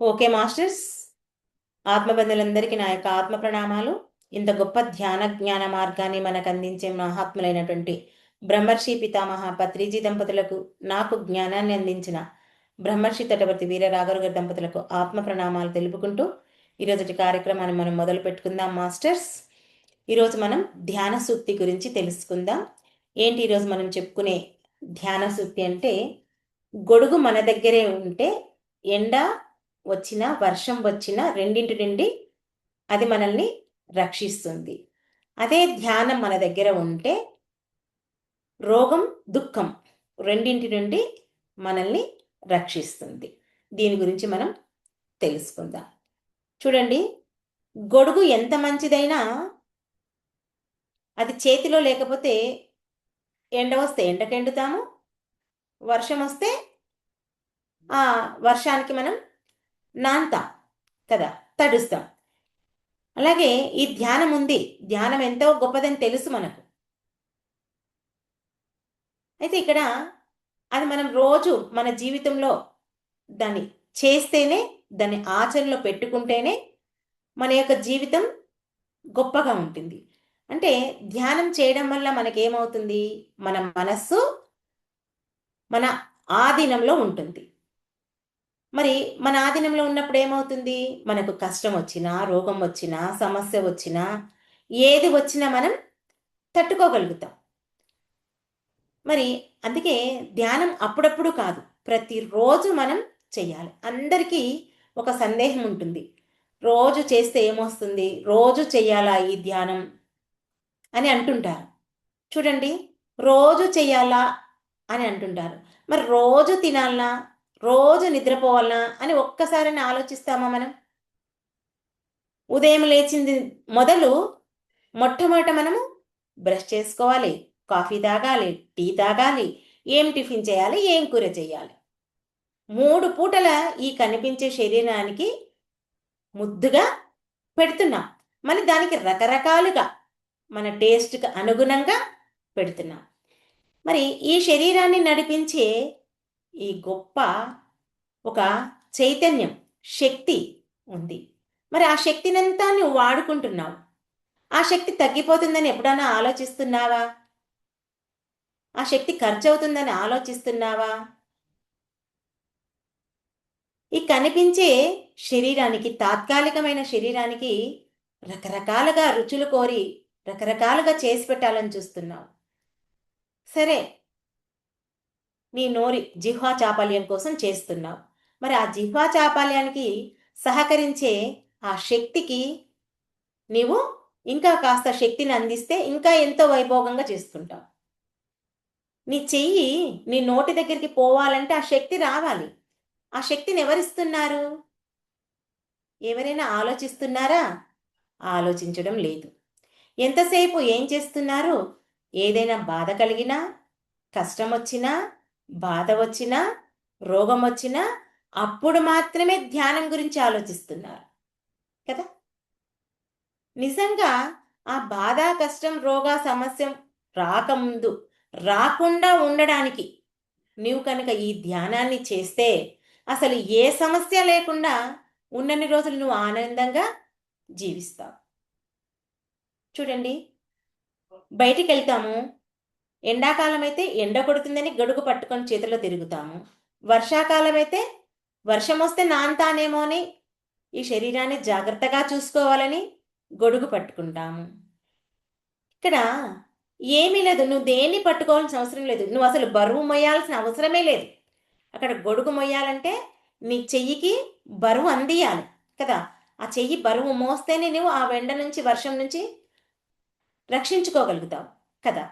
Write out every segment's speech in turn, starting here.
Okay masters. ఆత్మబంధులందరికీ నా యొక్క ఆత్మ ప్రణామాలు ఇంత గొప్ప ధ్యాన జ్ఞాన మార్గాన్ని మనకు అందించే మహాత్ములైనటువంటి బ్రహ్మర్షి పితామహ పత్రిజీ దంపతులకు నాకు జ్ఞానాన్ని అందించిన బ్రహ్మర్షి తటవర్తి వీర రాఘవ గారి దంపతులకు ఆత్మ ప్రణామాలు తెలుపుకుంటూ ఈరోజు కార్యక్రమాన్ని మనం మొదలు పెట్టుకుందాం మాస్టర్స్. ఈరోజు మనం ధ్యాన సూక్తి గురించి తెలుసుకుందాం. ఏంటి ఈరోజు మనం చెప్పుకునే ధ్యాన సూక్తి అంటే గొడుగు మన దగ్గరే ఉంటే ఎండ వచ్చినా వర్షం వచ్చినా రెండింటి నుండి అది మనల్ని రక్షిస్తుంది. అదే ధ్యానం మన దగ్గర ఉంటే రోగం దుఃఖం రెండింటి నుండి మనల్ని రక్షిస్తుంది. దీని గురించి మనం తెలుసుకుందాం. చూడండి గొడుగు ఎంత మంచిదైనా అది చేతిలో లేకపోతే ఎండ వస్తే ఎండకెండుతాము వర్షం వస్తే ఆ వర్షానికి మనం నాంతాం కదా తడుస్తాం. అలాగే ఈ ధ్యానం ఉంది. ధ్యానం ఎంతో గొప్పదని తెలుసు మనకు. అయితే ఇక్కడ అది మనం రోజు మన జీవితంలో దాన్ని చేస్తేనే దాన్ని ఆచరణలో పెట్టుకుంటేనే మన యొక్క జీవితం గొప్పగా ఉంటుంది. అంటే ధ్యానం చేయడం వల్ల మనకేమవుతుంది? మన మనస్సు మన ఆధీనంలో ఉంటుంది. మరి మన ఆధీనంలో ఉన్నప్పుడు ఏమవుతుంది? మనకు కష్టం వచ్చినా రోగం వచ్చినా సమస్య వచ్చినా ఏది వచ్చినా మనం తట్టుకోగలుగుతాం. మరి అందుకే ధ్యానం అప్పుడప్పుడు కాదు ప్రతిరోజు మనం చేయాలి అందరికీ ఒక సందేహం ఉంటుంది. రోజు చేస్తే ఏమొస్తుంది? రోజు చేయాలా ఈ ధ్యానం? అని అంటుంటారు. చూడండి రోజు చేయాలా అని అంటుంటారు. మరి రోజు తినాలనా? రోజు నిద్రపోవాలనా అని ఒక్కసారి ఆలోచిస్తామా మనం? ఉదయం లేచింది మొదలు మొట్టమొదట మనము బ్రష్ చేసుకోవాలి కాఫీ తాగాలి టీ తాగాలి ఏం టిఫిన్ చేయాలి ఏం కూర చేయాలి. మూడు పూటల ఈ కనిపించే శరీరానికి ముద్దుగా పెడుతున్నాం. మరి దానికి రకరకాలుగా మన టేస్ట్కి అనుగుణంగా పెడుతున్నాం. మరి ఈ శరీరాన్ని నడిపించే ఈ గొప్ప ఒక చైతన్యం శక్తి ఉంది. మరి ఆ శక్తినంతా నువ్వు వాడుకుంటున్నావు. ఆ శక్తి తగ్గిపోతుందని ఎప్పుడైనా ఆలోచిస్తున్నావా? ఆ శక్తి ఖర్చు అవుతుందని ఆలోచిస్తున్నావా? ఈ కనిపించే శరీరానికి తాత్కాలికమైన శరీరానికి రకరకాలుగా రుచులు కోరి రకరకాలుగా చేసి పెట్టాలని చూస్తున్నావు. సరే నీ నోరి జిహ్వా చాపల్యం కోసం చేస్తున్నావు. మరి ఆ జిహ్వా చాపల్యానికి సహకరించే ఆ శక్తికి నీవు ఇంకా కాస్త శక్తిని అందిస్తే ఇంకా ఎంతో వైభోగంగా చేస్తుంటావు. నీ చెయ్యి నీ నోటి దగ్గరికి పోవాలంటే ఆ శక్తి రావాలి. ఆ శక్తిని ఎవరిస్తున్నారు? ఎవరైనా ఆలోచిస్తున్నారా? ఆలోచించడం లేదు. ఎంతసేపు ఏం చేస్తున్నారు? ఏదైనా బాధ కలిగినా కష్టం వచ్చినా బాధ వచ్చినా రోగం వచ్చినా అప్పుడు మాత్రమే ధ్యానం గురించి ఆలోచిస్తున్నారు. కదా? నిజంగా ఆ బాధ కష్టం రోగ సమస్య రాకముందు రాకుండా ఉండడానికి నీవు కనుక ఈ ధ్యానాన్ని చేస్తే అసలు ఏ సమస్య లేకుండా ఉన్నన్ని రోజులు నువ్వు ఆనందంగా జీవిస్తావు. చూడండి బయటికి వెళ్తాము. ఎండాకాలం అయితే ఎండ కొడుతుందని గడుగు పట్టుకొని చేతిలో తిరుగుతాము. వర్షాకాలం అయితే వర్షం వస్తే నాన్తానేమో అని ఈ శరీరాన్ని జాగ్రత్తగా చూసుకోవాలని గొడుగు పట్టుకుంటాము. ఇక్కడ ఏమీ లేదు. నువ్వు దేన్ని పట్టుకోవాల్సిన అవసరం లేదు. నువ్వు అసలు బరువు మొయ్యాల్సిన అవసరమే లేదు. అక్కడ గొడుగు మొయ్యాలంటే నీ చెయ్యికి బరువు అందియాలి కదా. ఆ చెయ్యి బరువు మోస్తేనే నువ్వు ఆ వెండ నుంచి వర్షం నుంచి రక్షించుకోగలుగుతావు కదా.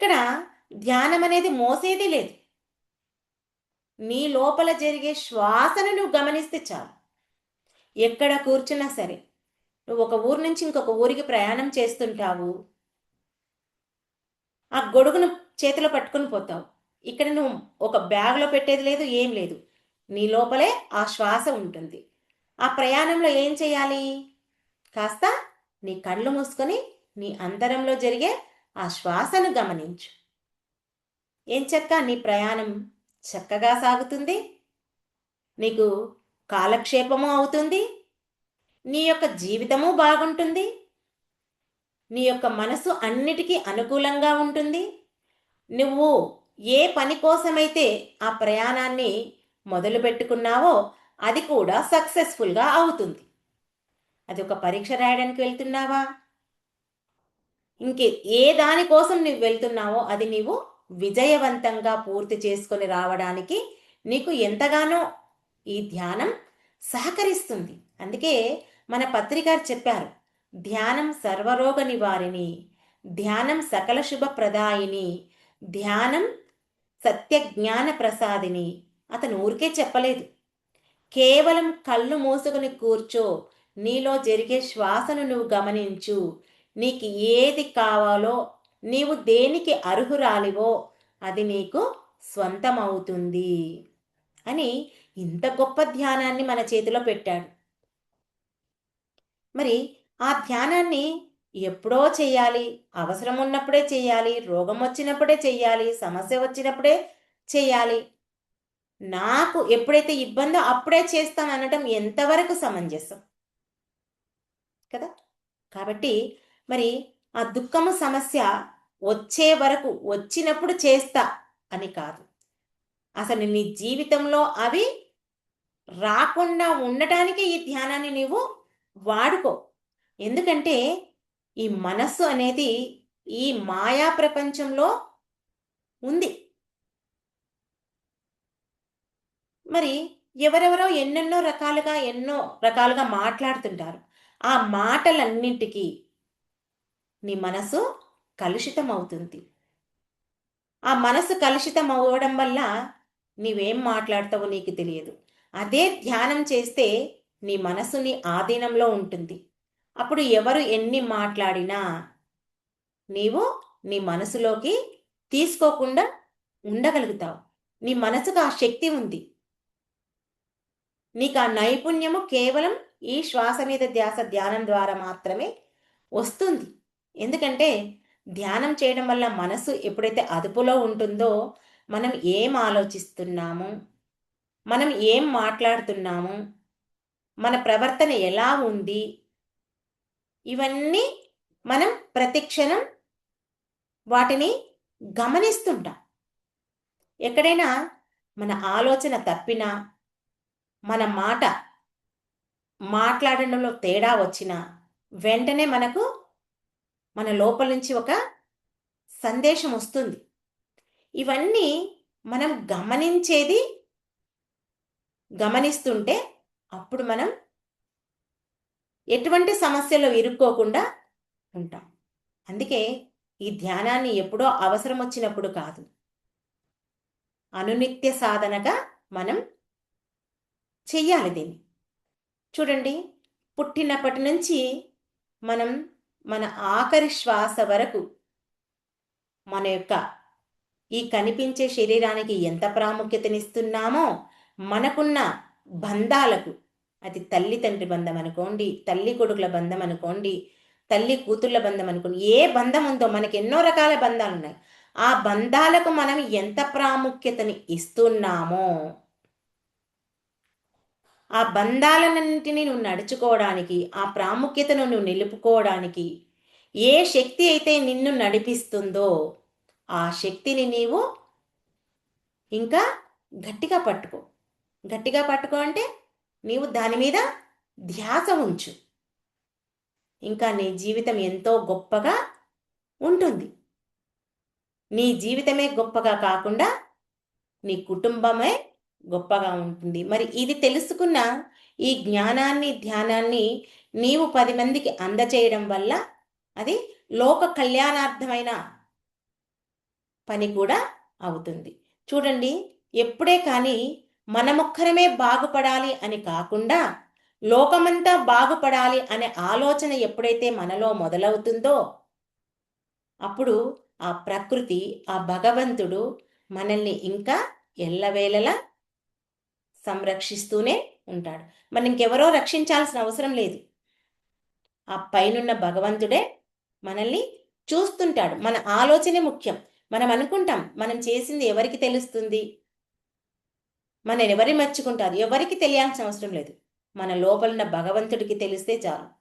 ఇక్కడ ధ్యానం అనేది మోసేది లేదు. నీ లోపల జరిగే శ్వాసను నువ్వు గమనిస్తే చాలు. ఎక్కడ కూర్చున్నా సరే నువ్వు ఒక ఊరు నుంచి ఇంకొక ఊరికి ప్రయాణం చేస్తుంటావు. ఆ గొడుగును చేతిలో పట్టుకొని పోతావు. ఇక్కడ నువ్వు ఒక బ్యాగ్లో పెట్టేది లేదు ఏం లేదు. నీ లోపలే ఆ శ్వాస ఉంటుంది. ఆ ప్రయాణంలో ఏం చేయాలి? కాస్త నీ కళ్ళు మూసుకొని నీ అంతరంలో జరిగే ఆ శ్వాసను గమనించు. ఏం చెక్క నీ ప్రయాణం చక్కగా సాగుతుంది? నీకు కాలక్షేపము అవుతుంది? నీ యొక్క జీవితము బాగుంటుంది? నీ యొక్క మనసు అన్నిటికీ అనుకూలంగా ఉంటుంది? నువ్వు ఏ పని కోసమైతే ఆ ప్రయాణాన్ని మొదలు పెట్టుకున్నావో అది కూడా సక్సెస్ఫుల్గా అవుతుంది. అది ఒక పరీక్ష రాయడానికి వెళ్తున్నావా? ఇంకే ఏ దానికోసం నువ్వు వెళ్తున్నావో అది నీవు విజయవంతంగా పూర్తి చేసుకొని రావడానికి నీకు ఎంతగానో ఈ ధ్యానం సహకరిస్తుంది. అందుకే మన పత్రికారు చెప్పారు ధ్యానం సర్వరోగ నివారిణి ధ్యానం సకల శుభ ప్రదాయిని ధ్యానం సత్య జ్ఞాన ప్రసాదిని. అతను ఊరికే చెప్పలేదు. కేవలం కళ్ళు మూసుకుని కూర్చో నీలో జరిగే శ్వాసను నువ్వు గమనించు నీకు ఏది కావాలో నీవు దేనికి అర్హురాలివో అది నీకు స్వంతమవుతుంది. అని ఇంత గొప్ప ధ్యానాన్ని మన చేతిలో పెట్టాడు. మరి ఆ ధ్యానాన్ని ఎప్పుడో చేయాలి అవసరం ఉన్నప్పుడే చేయాలి రోగం వచ్చినప్పుడే చేయాలి సమస్య వచ్చినప్పుడే చేయాలి నాకు ఎప్పుడైతే ఇబ్బందో అప్పుడే చేస్తాను అనటం ఎంతవరకు సమంజసం? కదా? కాబట్టి మరి ఆ దుఃఖము సమస్య వచ్చే వరకు వచ్చినప్పుడు చేస్తా అని కాదు. అసలు నీ జీవితంలో అవి రాకుండా ఉండటానికి ఈ ధ్యానాన్ని నీవు వాడుకో. ఎందుకంటే ఈ మనస్సు అనేది ఈ మాయా ప్రపంచంలో ఉంది. మరి ఎవరెవరో ఎన్నెన్నో రకాలుగా ఎన్నో రకాలుగా మాట్లాడుతుంటారు. ఆ మాటలన్నింటికి నీ మనసు కలుషితం అవుతుంది ఆ మనసు కలుషితం అవ్వడం వల్ల నీవేం మాట్లాడతావో నీకు తెలియదు. అదే ధ్యానం చేస్తే నీ మనసు నీ ఆధీనంలో ఉంటుంది. అప్పుడు ఎవరు ఎన్ని మాట్లాడినా నీవు నీ మనసులోకి తీసుకోకుండా ఉండగలుగుతావు. నీ మనసుకు ఆ శక్తి ఉంది. నీకు ఆ నైపుణ్యము కేవలం ఈ శ్వాస మీద ధ్యాస ధ్యానం ద్వారా మాత్రమే వస్తుంది. ఎందుకంటే ధ్యానం చేయడం వల్ల మనసు ఎప్పుడైతే అదుపులో ఉంటుందో మనం ఏం ఆలోచిస్తున్నాము? మనం ఏం మాట్లాడుతున్నాము? మన ప్రవర్తన ఎలా ఉంది? ఇవన్నీ మనం ప్రతిక్షణం వాటిని గమనిస్తుంటాం. ఎక్కడైనా మన ఆలోచన తప్పినా మన మాట మాట్లాడడంలో తేడా వచ్చినా వెంటనే మనకు మన లోపల నుంచి ఒక సందేశం వస్తుంది. ఇవన్నీ మనం గమనించేది గమనిస్తుంటే అప్పుడు మనం ఎటువంటి సమస్యలో ఇరుక్కోకుండా ఉంటాం. అందుకే ఈ ధ్యానాన్ని ఎప్పుడో అవసరం వచ్చినప్పుడు కాదు. అనునిత్య సాధనగా మనం చెయ్యాలి దీన్ని. చూడండి పుట్టినప్పటి నుంచి మనం మన ఆఖరి శ్వాస వరకు మన యొక్క ఈ కనిపించే శరీరానికి ఎంత ప్రాముఖ్యతనిస్తున్నామో మనకున్న బంధాలకు అది తల్లి తండ్రి బంధం అనుకోండి తల్లి కొడుకుల బంధం అనుకోండి తల్లి కూతుళ్ళ బంధం అనుకోండి ఏ బంధం ఉందో మనకి ఎన్నో రకాల బంధాలు ఉన్నాయి ఆ బంధాలకు మనం ఎంత ప్రాముఖ్యతని ఇస్తున్నామో ఆ బంధాలన్నింటినీ నువ్వు నడుచుకోవడానికి ఆ ప్రాముఖ్యతను నువ్వు నిలుపుకోవడానికి ఏ శక్తి అయితే నిన్ను నడిపిస్తుందో ఆ శక్తిని నీవు ఇంకా గట్టిగా పట్టుకో. గట్టిగా పట్టుకో అంటే నీవు దాని మీద ధ్యాస ఉంచు. ఇంకా నీ జీవితం ఎంతో గొప్పగా ఉంటుంది. నీ జీవితమే గొప్పగా కాకుండా నీ కుటుంబమే గొప్పగా ఉంటుంది. మరి ఇది తెలుసుకున్న ఈ జ్ఞానాన్ని ధ్యానాన్ని నీవు పది మందికి అందచేయడం వల్ల అది లోక కళ్యాణార్థమైన పని కూడా అవుతుంది. చూడండి ఎప్పుడే కానీ మనమొక్కరమే బాగుపడాలి అని కాకుండా లోకమంతా బాగుపడాలి అనే ఆలోచన ఎప్పుడైతే మనలో మొదలవుతుందో అప్పుడు ఆ ప్రకృతి ఆ భగవంతుడు మనల్ని ఇంకా ఎల్లవేళలా సంరక్షిస్తూనే ఉంటాడు. మనం ఇంకెవరో రక్షించాల్సిన అవసరం లేదు. ఆ పైనున్న భగవంతుడే మనల్ని చూస్తుంటాడు. మన ఆలోచనే ముఖ్యం. మనం అనుకుంటాం మనం చేసింది ఎవరికి తెలుస్తుంది? మన ఎవరి మెచ్చుకుంటారు ఎవరికి తెలియాల్సిన అవసరం లేదు. మన లోపలున్న భగవంతుడికి తెలిస్తే చాలు.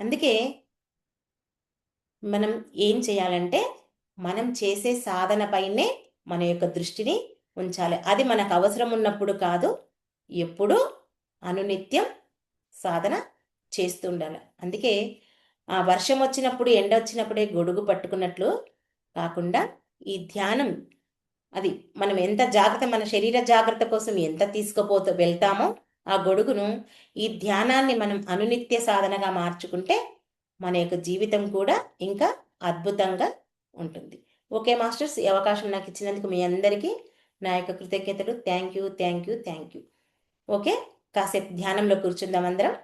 అందుకే మనం ఏం చేయాలంటే మనం చేసే సాధనపైనే మన యొక్క దృష్టిని ఉంచాలి. అది మనకు అవసరం ఉన్నప్పుడు కాదు ఎప్పుడూ అనునిత్యం సాధన చేస్తూ ఉండాలి అందుకే ఆ వర్షం వచ్చినప్పుడు ఎండ వచ్చినప్పుడే గొడుగు పట్టుకున్నట్లు కాకుండా ఈ ధ్యానం అది మనం ఎంత జాగ్రత్త మన శరీర జాగ్రత్త కోసం ఎంత తీసుకుపోతూ వెళ్తామో ఆ గొడుగును ఈ ధ్యానాన్ని మనం అనునిత్య సాధనగా మార్చుకుంటే మన యొక్క జీవితం కూడా ఇంకా అద్భుతంగా ఉంటుంది. ఓకే మాస్టర్స్ ఈ అవకాశం నాకు ఇచ్చినందుకు మీ అందరికీ నా యొక్క కృతజ్ఞతలు. Thank you thank you thank you okay కాసేపు ధ్యానంలో కూర్చుందాం అందరం.